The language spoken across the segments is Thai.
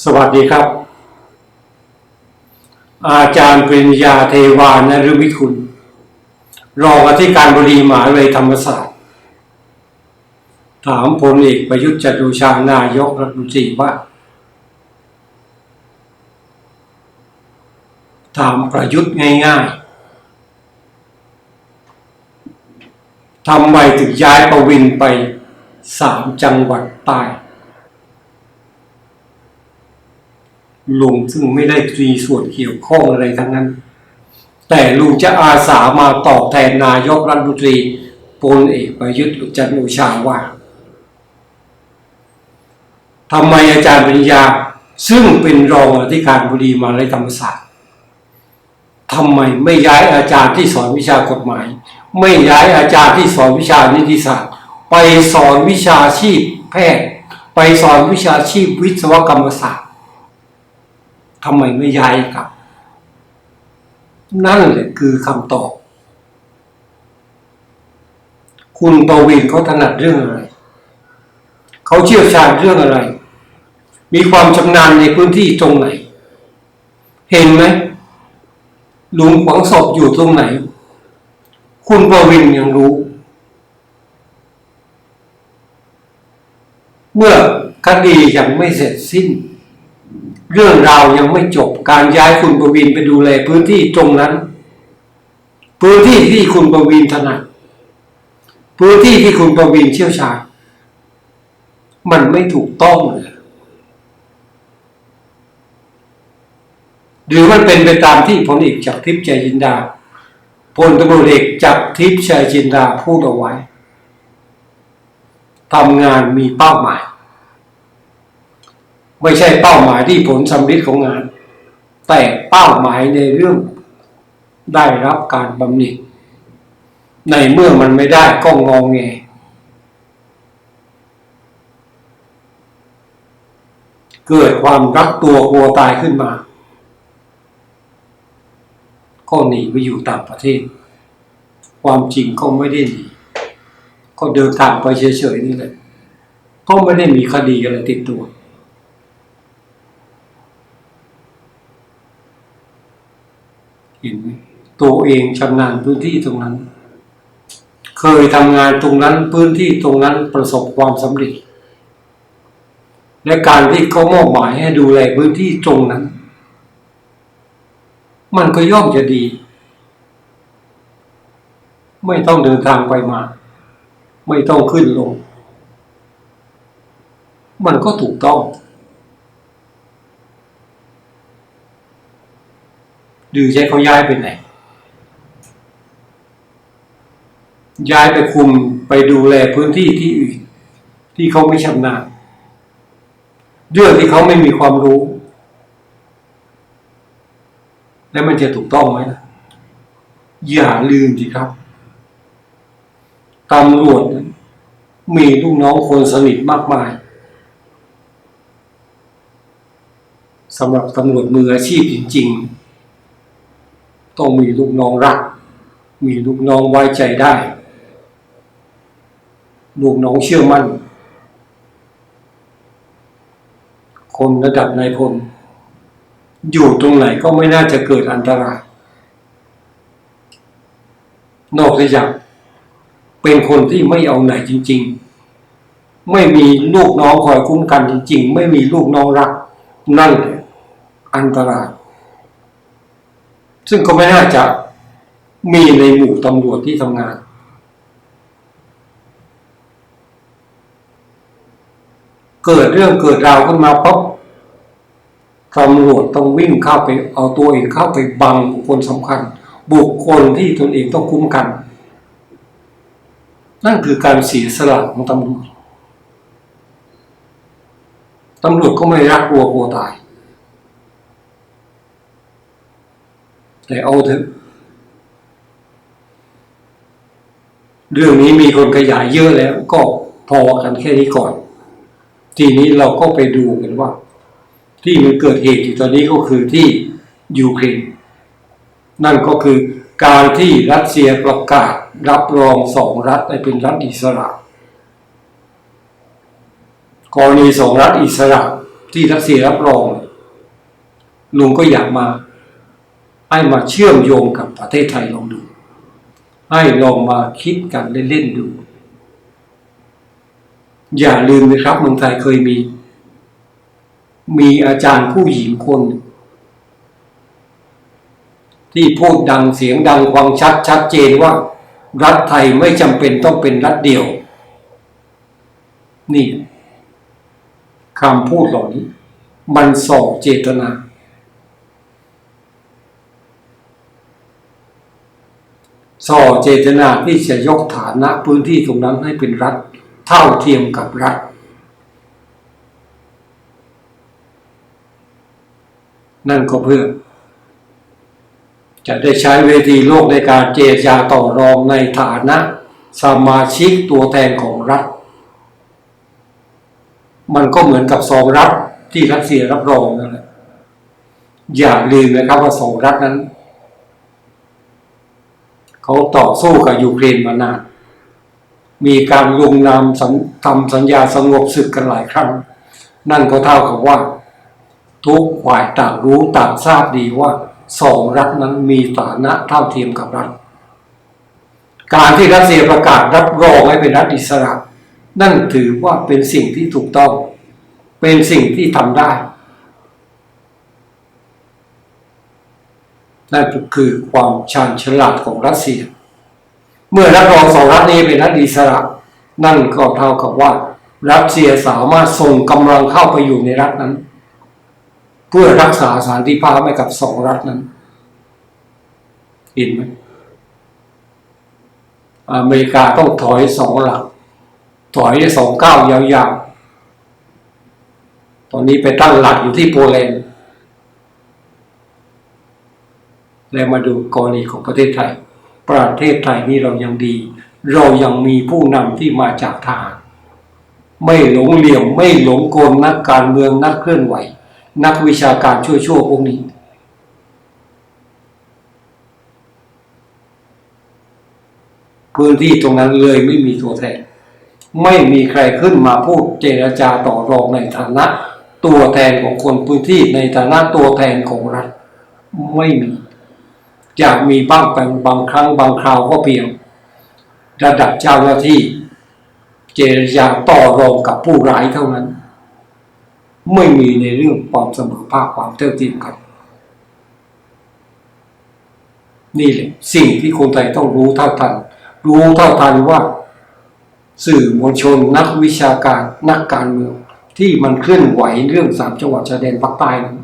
สวัสดีครับ อาจารย์ปริญญาเทวานฤมิคุณ รองอธิการบดีมหาวิทยาลัยธรรมศาสตร์ ถามพลเอกประยุทธ์จันทร์โอชานายกรัฐมนตรีว่า ถามประยุทธ์ง่ายๆทำไมถึงย้ายประวินไปสามจังหวัดใต้ ลุงซึ่งไม่ได้มีส่วนเกี่ยวข้องอะไรทั้งนั้น แต่ลุงจะอาสามาตอบแทนนายกรัฐมนตรีพลเอกประยุทธ์จันทร์โอชาว่าทำไมอาจารย์ปริญญาซึ่งเป็นรองอธิการบดีมาวิทยาลัยธรรมศาสตร์ทำไมไม่ย้ายอาจารย์ที่สอนวิชากฎหมาย ไม่ย้ายอาจารย์ที่สอนวิชานิติศาสตร์ ไปสอนวิชาชีพแพทย์ ไปสอนวิชาชีพวิศวกรรมศาสตร์ ทำไมไม่ย้ายกลับ นั่นแหละคือคำตอบ คุณประวินเขาถนัดเรื่องอะไร เขาเชี่ยวชาญเรื่องอะไร มีความชำนาญในพื้นที่ตรงไหน เห็นไหมหลุมฝังศพอยู่ตรงไหน คุณประวินยังรู้ เมื่อคดียังไม่เสร็จสิ้น เรื่องราวยังไม่จบการย้ายคุณประวินไปดูแลพื้นที่ตรงนั้น พื้นที่ที่คุณประวินถนัดพื้นที่ที่คุณประวินเชี่ยวชาญมันไม่ถูกต้องเลยหรือมันเป็นไปตามที่พลเอกจากทิพย์ใจจินดาพลตำรวจเอกจากทิพย์ชัยจินดาพูดเอาไว้ทำงานมีเป้าหมาย ไม่ใช่เป้าหมายที่ผลสำเร็จของงาน แต่เป้าหมายในเรื่องได้รับการบำเหน็จในเมื่อมันไม่ได้ก็งองแงเกิดความรักตัวกลัวตายขึ้นมา ก็หนีไปอยู่ต่างประเทศ ความจริงก็ไม่ได้หนีก็เดินทางไปเฉยๆนี่แหละก็ไม่ได้มีคดีอะไรติดตัว เห็นไหมตัวเองชำนาญพื้นที่ตรงนั้น เคยทำงานตรงนั้นพื้นที่ตรงนั้นประสบความสำเร็จ และการที่เขามอบหมายให้ดูแลพื้นที่ตรงนั้น มันก็ย่อมจะดี ไม่ต้องเดินทางไปมา ไม่ต้องขึ้นลง มันก็ถูกต้อง ดูใช้เขาย้ายไปไหน ย้ายไปคุมไปดูแลพื้นที่ที่อื่นที่เขาไม่ชำนาญเรื่องที่เขาไม่มีความรู้ แล้วมันจะถูกต้องไหมล่ะอย่าลืมสิครับตำรวจมีลูกน้องคนสนิทมากมายสำหรับตำรวจมืออาชีพจริง ๆ ต้องมีลูกน้องรัก มีลูกน้องไว้ใจได้ ลูกน้องเชื่อมั่น คนระดับนายพล อยู่ตรงไหนก็ไม่น่าจะเกิดอันตราย นอกจากเป็นคนที่ไม่เอาไหนจริง ๆ ไม่มีลูกน้องคอยคุ้มกันจริง ๆ ไม่มีลูกน้องรัก นั่นแหละอันตราย ซึ่งก็ไม่น่าจะมีในหมู่ตำรวจที่ทำงาน เกิดเรื่องเกิดราวขึ้นมาปั๊บตำรวจต้องวิ่งเข้าไปเอาตัวเองเข้าไปบังบุคคลสำคัญ บุคคลที่ตนเองต้องคุ้มกัน นั่นคือการเสียสละของตำรวจตำรวจก็ไม่รักกลัวกลัวตาย แต่เอาเถอะเรื่องนี้มีคนขยายเยอะแล้ว ก็พอกันแค่นี้ก่อน ทีนี้เราก็ไปดูกันว่า ที่มันเกิดเหตุอยู่ตอนนี้ก็คือที่ยูเครนนั่นก็คือการที่รัสเซียประกาศรับรองสองรัฐให้เป็นรัฐอิสระกรณีสองรัฐอิสระที่รัสเซียรับรองลุงก็อยากมา ให้มาเชื่อมโยงกับประเทศไทยลองดู ให้ลองมาคิดกันเล่นๆดู อย่าลืมนะครับเมืองไทยเคยมี มีอาจารย์ผู้หญิงคน ที่พูดดังเสียงดังฟังชัดชัดเจนว่า รัฐไทยไม่จำเป็นต้องเป็นรัฐเดียว นี่คำพูดเหล่านี้ มันส่อเจตนา ส่อเจตนาที่จะยกฐานะพื้นที่ตรงนั้นให้เป็นรัฐ เท่าเทียมกับรัฐ นั่นก็เพื่อ จะได้ใช้เวทีโลกในการเจรจาต่อรองในฐานะสมาชิกตัวแทนของรัฐ มันก็เหมือนกับสองรัฐที่รัสเซียรับรองนั่นแหละอย่าลืมนะครับว่าสองรัฐนั้น เขาต่อสู้กับยูเครนมานาน มีการลงนามทำสัญญาสงบศึกกันหลายครั้ง นั่นก็เท่ากับว่า ทุกฝ่ายต่างรู้ต่างทราบดีว่าสองรัฐนั้นมีฐานะเท่าเทียมกับรัฐ การที่รัสเซียประกาศรับรองให้เป็นรัฐอิสระ นั่นถือว่าเป็นสิ่งที่ถูกต้อง เป็นสิ่งที่ทำได้ นั่นก็คือความชาญฉลาดของรัสเซีย เมื่อรับรองสองรัฐนี้เป็นรัฐอิสระ นั่นก็เท่ากับว่ารัสเซียสามารถส่งกำลังเข้าไปอยู่ในรัฐนั้น เพื่อรักษาสันติภาพให้กับสองรัฐนั้นเห็นไหมอเมริกาต้องถอยสองหลัก ถอยสองก้าวยาวๆ ตอนนี้ไปตั้งหลักอยู่ที่โปแลนด์ แล้วมาดูกรณีของประเทศไทย ประเทศไทยนี่เรายังดี เรายังมีผู้นำที่มาจากทหารไม่หลงเหลี่ยมไม่หลงกลนักการเมืองนักเคลื่อนไหว นักวิชาการชั่วๆพวกนี้พื้นที่ตรงนั้นเลยไม่มีตัวแทน ไม่มีใครขึ้นมาพูดเจรจาต่อรองในฐานะ ตัวแทนของคนพื้นที่ในฐานะตัวแทนของรัฐไม่มี อยากมีบ้างแต่บางครั้งบางคราวก็เพียง ระดับเจ้าหน้าที่ เจรจาต่อรองกับผู้ร้ายเท่านั้น ไม่มีในเรื่องความเสมอภาคความเท่าเทียมกันนี่แหละสิ่งที่คนไทยต้องรู้เท่าทัน รู้เท่าทันว่า สื่อมวลชนนักวิชาการนักการเมือง ที่มันเคลื่อนไหวเรื่องสามจังหวัดชายแดนภาคใต้นั้น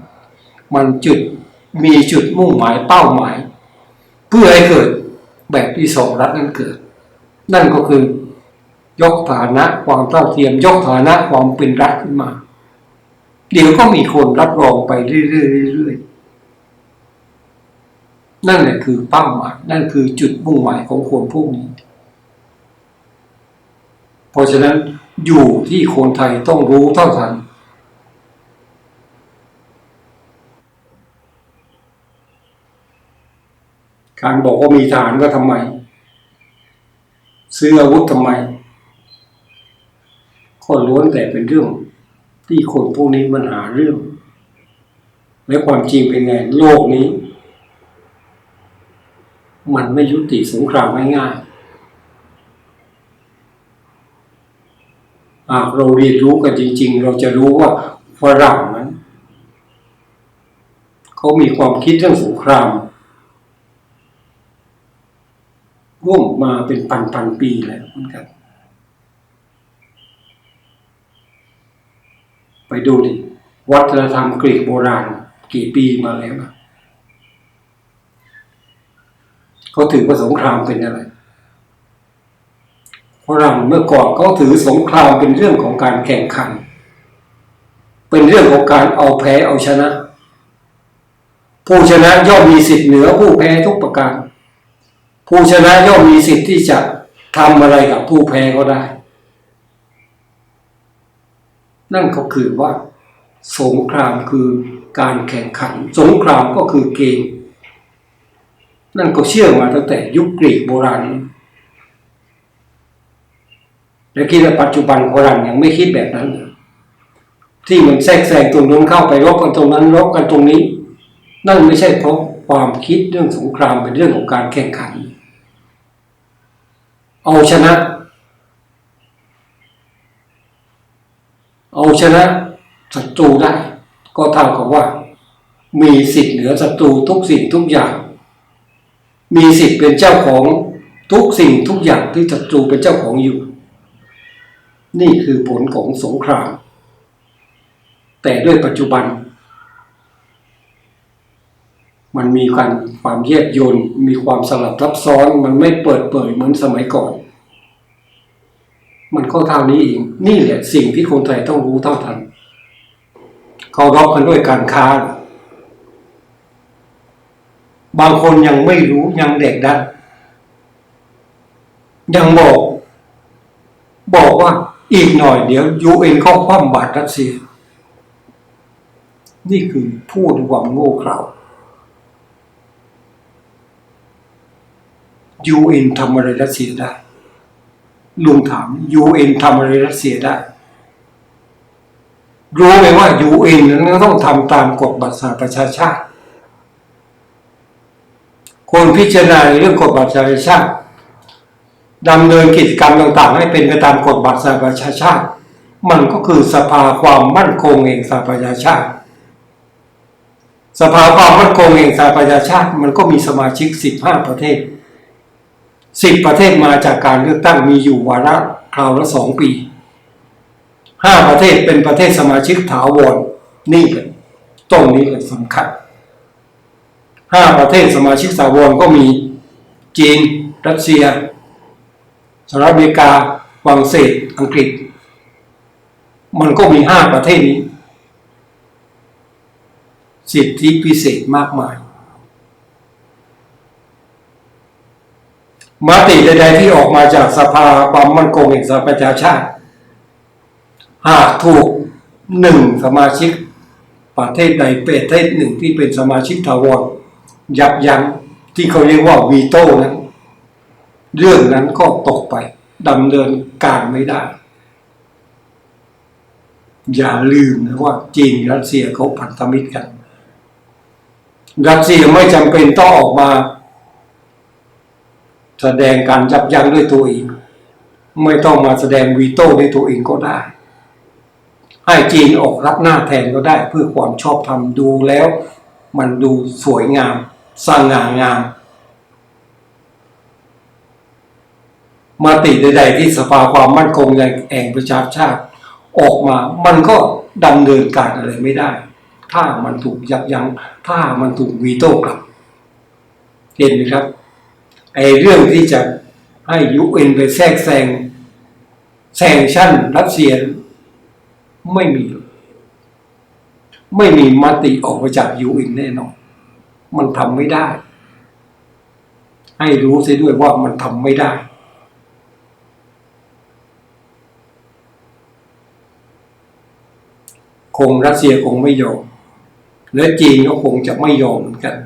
มันจุดมีจุดมุ่งหมายเป้าหมาย เพื่อให้เกิดแบบที่สองรัฐนั้นเกิด นั่นก็คือยกฐานะความเท่าเทียม ยกฐานะความเป็นรัฐขึ้นมา เดี๋ยวก็มีคนรับรองไปเรื่อยๆเรื่อยๆนั่นแหละคือเป้าหมายนั่นคือจุดมุ่งหมายของคนพวกนี้ เพราะฉะนั้นอยู่ที่คนไทยต้องรู้เท่าทัน การบอกว่ามีทหารก็ทำไม ซื้ออาวุธทำไมก็ล้วนแต่เป็นเรื่อง ที่คนพวกนี้มันหาเรื่อง และความจริงเป็นไง โลกนี้ มันไม่ยุติสงครามง่ายๆหากเราเรียนรู้กันจริง ๆ เราจะรู้ว่าฝรั่งนั้นเขามีความคิดเรื่องสงคราม ร่วมมาเป็นพันพันปีแล้วเหมือนกัน ไปดูดิวัฒนธรรมกรีกโบราณ กี่ปีมาแล้วนะเขาถือว่าสงครามเป็นอะไรฝรั่งเมื่อก่อนเขาถือสงครามเป็นเรื่องของการแข่งขัน เป็นเรื่องของการเอาแพ้เอาชนะ ผู้ชนะย่อมมีสิทธิ์เหนือผู้แพ้ทุกประการ ผู้ชนะย่อมมีสิทธิ์ที่จะทำอะไรกับผู้แพ้ก็ได้ นั่นก็คือว่า สงครามคือการแข่งขัน สงครามก็คือเกม นั่นก็เชื่อมาตั้งแต่ยุคกรีกโบราณและคิดว่าปัจจุบันโบราณยังไม่คิดแบบนั้นที่มันแทรกแซงตรงนู้นเข้าไปรบกันตรงนั้นรบกันตรงนี้ นั่นไม่ใช่เพราะความคิดเรื่องสงครามเป็นเรื่องของการแข่งขัน เอาชนะ เอาชนะศัตรูได้ ก็เท่ากับว่า มีสิทธิ์เหนือศัตรูทุกสิ่งทุกอย่าง มีสิทธิ์เป็นเจ้าของทุกสิ่งทุกอย่างที่ศัตรูเป็นเจ้าของอยู่ นี่คือผลของสงคราม แต่ด้วยปัจจุบัน มันมีการความแยบยลมีความสลับซับซ้อนมันไม่เปิดเผยเหมือนสมัยก่อน มันก็เท่านี้เองนี่แหละสิ่งที่คนไทยต้องรู้เท่าทันเขารบกันด้วยการค้า บางคนยังไม่รู้ยังเด็กดันยังบอก บอกว่าอีกหน่อยเดี๋ยวยูเอ็นเข้าคว่ำบาตรรัสเซีย นี่คือพูดความโง่เขลา ยูเอ็นทำอะไรรัสเซียได้ลุงถามยูเอ็นทำอะไรรัสเซียได้ รู้ไหมว่ายูเอ็นนั้นต้องทำตามกฎบัตรสหประชาชาติคนพิจารณาในเรื่องกฎบัตรสหประชาชาติดำเนินกิจกรรมต่างๆ ให้เป็นไปตามกฎบัตรสหประชาชาติ มันก็คือสภาความมั่นคงแห่งสหประชาชาติ สภาความมั่นคงแห่งสหประชาชาติ มันก็มีสมาชิก 15 ประเทศ 10ประเทศมาจากการเลือกตั้งมีอยู่วาระคราวละสองปี5ประเทศเป็นประเทศสมาชิกถาวรนี่แหละตรงนี้แหละสำคัญ5ประเทศสมาชิกถาวรก็มีจีน รัสเซียสหรัฐอเมริกาฝรั่งเศสอังกฤษ มันก็มีห้าประเทศนี้ สิทธิพิเศษมากมาย มติใดๆที่ออกมาจากสภาความมั่นคงแห่งสหประชาชาติ หากถูกหนึ่งสมาชิก ประเทศใดประเทศหนึ่งที่เป็นสมาชิกถาวรยับยั้งที่เขาเรียกว่าวีโต้นั้น เรื่องนั้นก็ตกไปดำเนินการไม่ได้ อย่าลืมนะว่าจีนรัสเซียเขาพันธมิตรกัน รัสเซียไม่จำเป็นต้องออกมา แสดงการยับยั้งด้วยตัวเอง ไม่ต้องมาแสดงวีโต้ด้วยตัวเองก็ได้ ให้จีนออกรับหน้าแทนก็ได้ เพื่อความชอบธรรมดูแล้ว มันดูสวยงามสง่างามมาติใด ๆ ที่สภาความมั่นคงแห่งประชาชาติออกมา มันก็ดำเนินการอะไรไม่ได้ ถ้ามันถูกยับยัง้ง ถ้ามันถูกวีโต้กลับ เห็นไหมครับ ไอ้เรื่องที่จะให้ยูเอ็นไปแทรกแซงแซงชั่นรัสเซียไม่มี ไม่มีมติออกมาจากยูเอ็นแน่นอน มันทำไม่ได้ ให้รู้เสียด้วยว่ามันทำไม่ได้คงรัสเซียคงไม่ยอม และจีนก็คงจะไม่ยอมเหมือนกัน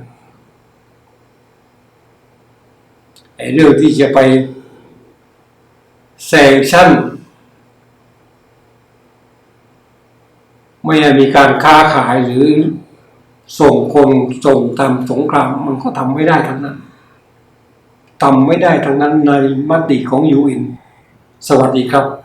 ไอ้ เรื่องที่จะไปแซงชั่น ไม่ให้มีการค้าขายหรือส่งคนส่งทำสงครามมันก็ทำไม่ได้ทั้งนั้นทำไม่ได้ทั้งนั้นในมติของยูเอ็นสวัสดีครับ